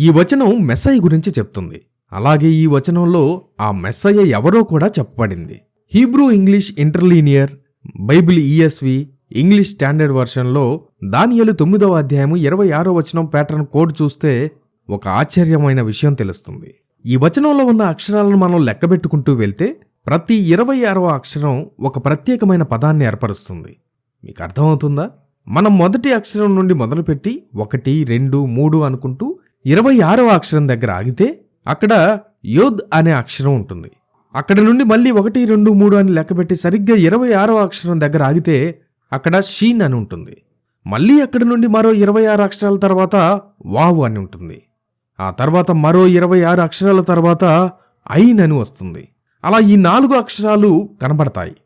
ఈ వచనం మెస్సయ్య గురించి చెప్తుంది. అలాగే ఈ వచనంలో ఆ మెస్సయ్య ఎవరో కూడా చెప్పబడింది. Hebrew English interlinear Bible ESV English standard వర్షన్లో దానియలు తొమ్మిదవ అధ్యాయము ఇరవై ఆరో వచనం ప్యాటర్న్ కోడ్ చూస్తే ఒక ఆశ్చర్యమైన విషయం తెలుస్తుంది. ఈ వచనంలో ఉన్న అక్షరాలను మనం లెక్కబెట్టుకుంటూ వెళ్తే ప్రతి ఇరవై ఆరవ అక్షరం ఒక ప్రత్యేకమైన పదాన్ని ఏర్పరుస్తుంది. మీకు అర్థమవుతుందా? మనం మొదటి అక్షరం నుండి మొదలుపెట్టి ఒకటి రెండు మూడు అనుకుంటూ ఇరవై ఆరవ అక్షరం దగ్గర ఆగితే అక్కడ యోద్ అనే అక్షరం ఉంటుంది. అక్కడ నుండి మళ్ళీ ఒకటి రెండు మూడు అని లెక్కపెట్టి సరిగ్గా ఇరవై ఆరవ అక్షరం దగ్గర ఆగితే అక్కడ షీన్ అని ఉంటుంది. మళ్ళీ అక్కడ నుండి మరో ఇరవై ఆరు అక్షరాల తర్వాత వావ్ అని ఉంటుంది. ఆ తర్వాత మరో ఇరవై ఆరు అక్షరాల తర్వాత ఐన్ అని వస్తుంది. అలా ఈ నాలుగు అక్షరాలు కనబడతాయి.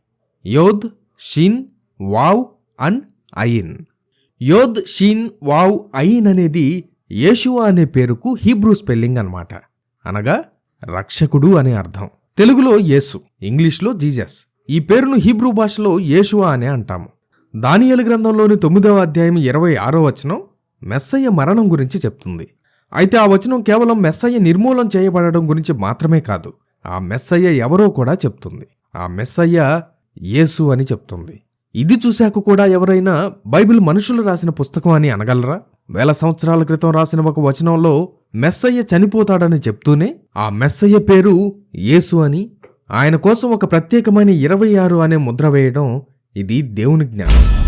Yod shin vav and ayin. Yod shin vav ayin అనేది యేషువా అనే పేరుకు హీబ్రూ స్పెల్లింగ్ అనమాట అనగా రక్షకుడు అనే అర్థం. తెలుగులో యేసు ఇంగ్లీష్లో జీజస్. ఈ పేరును హీబ్రూ భాషలో యేషువా అనే అంటాము. దానియేలు గ్రంథంలోని తొమ్మిదవ అధ్యాయం ఇరవై ఆరో వచనం మెస్సయ్య మరణం గురించి చెప్తుంది. అయితే ఆ వచనం కేవలం మెస్సయ్య నిర్మూలం చేయబడడం గురించి మాత్రమే కాదు ఆ మెస్సయ్య ఎవరో కూడా చెప్తుంది. ఆ మెస్సయ్య యేసు అని చెప్తుంది. ఇది చూశాక కూడా ఎవరైనా బైబిల్ మనుషులు రాసిన పుస్తకం అని అనగలరా? వేల సంవత్సరాల క్రితం రాసిన ఒక వచనంలో మెస్సయ్య చనిపోతాడని చెప్తూనే ఆ మెస్సయ్య పేరు యేసు అని ఆయన కోసం ఒక ప్రత్యేకమైన ఇరవై ఆరు అనే ముద్ర వేయడం ఇది దేవుని జ్ఞానం.